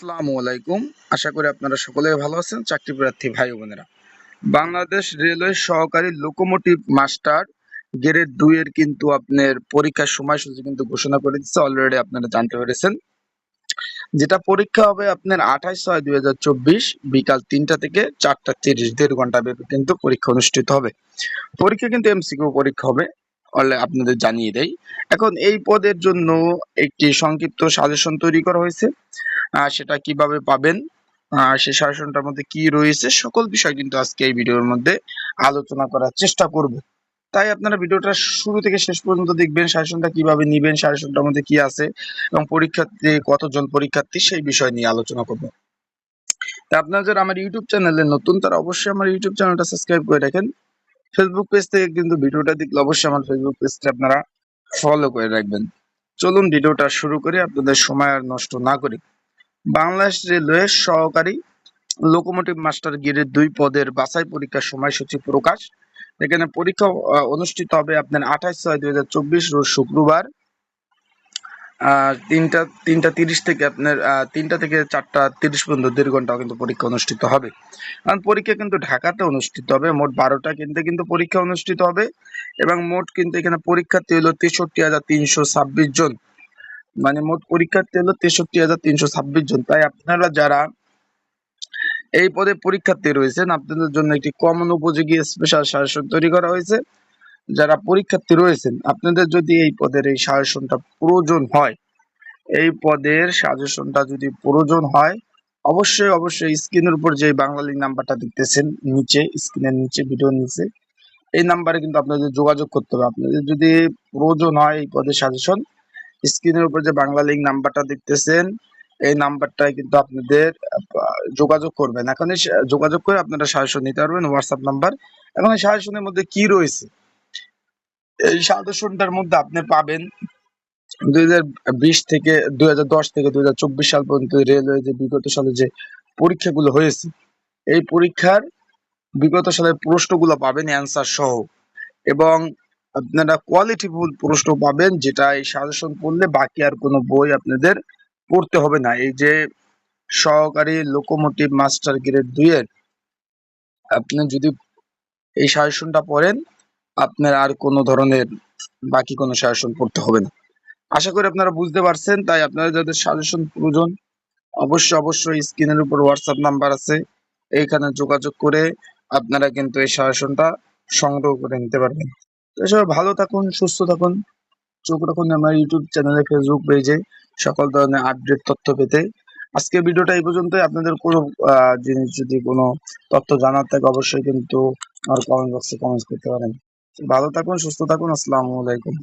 আসসালামু আলাইকুম। আশা করি আপনারা সকলে ভালো আছেন চাকরি প্রার্থী ভাই বোনেরা। বাংলাদেশ রেলওয়ে সহকারী লোকোমোটিভ মাস্টার গ্রেড দুই এর কিন্তু আপনার পরীক্ষার সময়সূচি কিন্তু ঘোষণা করে দিচ্ছে অলরেডি আপনারা জানতে পেরেছেন। যেটা পরীক্ষা হবে আপনার আঠাশ ছয় দুই হাজার চব্বিশ বিকাল তিনটা থেকে চারটা তিরিশ, দেড় ঘণ্টা ব্যাপী কিন্তু পরীক্ষা অনুষ্ঠিত হবে। পরীক্ষা কিন্তু এমসিকিউ পরীক্ষা হবে আপনাদের জানিয়ে দেয় এখন এই পদের জন্য একটি সংক্ষিপ্ত সাজেশন তৈরি করা হয়েছে। সেটা কীভাবে পাবেন আহ, সেই সাজেশনটার মধ্যে কি রয়েছে সকল বিষয় কিন্তু আজকে এই ভিডিওর মধ্যে আলোচনা করার চেষ্টা করব। তাই আপনারা ভিডিওটা শুরু থেকে শেষ পর্যন্ত দেখবেন সাজেশনটা কীভাবে নিবেন সাজেশনটার মধ্যে কি আছে এবং পরীক্ষার্থী কতজন পরীক্ষার্থী সেই বিষয় নিয়ে আলোচনা করব। তা আপনারা যারা আমার ইউটিউব চ্যানেলে নতুন তারা অবশ্যই আমার ইউটিউব চ্যানেলটা সাবস্ক্রাইব করে রাখেন। ফেসবুক পেজ থেকে কিন্তু ভিডিওটা দেখলে অবশ্যই আমার ফেসবুক পেজটা আপনারা ফলো করে রাখবেন। চলুন ভিডিওটা শুরু করে আপনাদের সময় আর নষ্ট না করি। বাংলাদেশ রেলওয়ে সহকারী লোকোমোটিভ মাস্টার গ্রেড দুই পদের বাছাই পরীক্ষার সময়সূচি প্রকাশ। এখানে পরীক্ষা অনুষ্ঠিত হবে আপনার আঠাশ ছয় দুই হাজার চব্বিশ শুক্রবার তিনটা তিনটা তিরিশ থেকে আপনার তিনটা থেকে চারটা তিরিশ পর্যন্ত দেড় ঘণ্টা কিন্তু পরীক্ষা অনুষ্ঠিত হবে। কারণ পরীক্ষা কিন্তু ঢাকাতে অনুষ্ঠিত হবে, মোট বারোটা কিন্তু কিন্তু পরীক্ষা অনুষ্ঠিত হবে এবং মোট কিন্তু এখানে পরীক্ষার্থী হলো তেষট্টি হাজার তিনশো ছাব্বিশ জন। মানে মোট পরীক্ষার্থী হলো তেষট্টি হাজার তিনশো ছাব্বিশ জন। তাই আপনারা যারা এই পদে পরীক্ষার্থী রয়েছেন, আপনাদের জন্য একটি কমন উপযোগী স্পেশাল সাজেশন তৈরি করা হয়েছে। যারা পরীক্ষার্থী রয়েছেন, আপনাদের যদি এই পদের এই সাজেশনটা প্রয়োজন হয়, এই পদের সাজেশনটা যদি প্রয়োজন হয়, অবশ্যই অবশ্যই স্ক্রিনের উপর যে লিঙ্ক নাম্বারটা দেখতেছেন, নিচে, স্ক্রিনের নিচে, ভিডিওর নিচে, এই নাম্বারে কিন্তু আপনাদের যোগাযোগ করতে হবে। আপনাদের যদি প্রয়োজন হয় এই পদের সাজেশন স্ক্রিনের উপর যে বাংলা লিঙ্ক নাম্বারটা দেখতেছেন, এই নাম্বারটায় কিন্তু আপনাদের যোগাযোগ করবেন। এখন যোগাযোগ করে আপনারা সাজেশন নিতে পারবেন হোয়াটসঅ্যাপ নাম্বার এখন এই সাজেশনের মধ্যে কি রয়েছে? এই সাজেশনটার মধ্যে আপনি পাবেন দুই হাজার বিশ থেকে, দুই হাজার দশ থেকে দুই হাজার চব্বিশ সাল পর্যন্ত রেলওয়ে যে বিগত সালে যে পরীক্ষাগুলো হয়েছে, এই পরীক্ষার বিগত সালের প্রশ্নগুলো পাবেন অ্যান্সার সহ। এবং আপনারা কোয়ালিটিফুল প্রশ্ন পাবেন, যেটা এই সাজেশন পড়লে বাকি আর কোনো বই আপনাদের পড়তে হবে না। এই যে সহকারী লোকোমোটিভ মাস্টার গ্রেড দুইয়ের আপনি যদি এই সাজেশনটা পড়েন, আপনার আর কোনো ধরনের বাকি কোনো সাজেশন পড়তে হবে না। আশা করি আপনারা বুঝতে পারছেন, তাই আপনারা যাদের সাজেশন প্রয়োজন, অবশ্যই অবশ্যই স্ক্রিনের উপর হোয়াটসঅ্যাপ নাম্বার আছে। এইখানে যোগাযোগ করে আপনারা কিন্তু এই সাজেশনটা সংগ্রহ করে নিতে পারবেন। তো ভালো থাকুন, সুস্থ থাকুন। চোখ রাখুন আমার ইউটিউব চ্যানেলে ফেসবুক পেজে সকল ধরনের আপডেট তথ্য পেতে। আজকে ভিডিওটা এই পর্যন্ত আপনাদের কোনো জিনিস যদি কোনো তথ্য জানার থাকে, অবশ্যই কিন্তু আমার কমেন্ট বক্সে কমেন্ট করতে পারেন। ভালো থাকুন, সুস্থ থাকুন, আসসালামু আলাইকুম।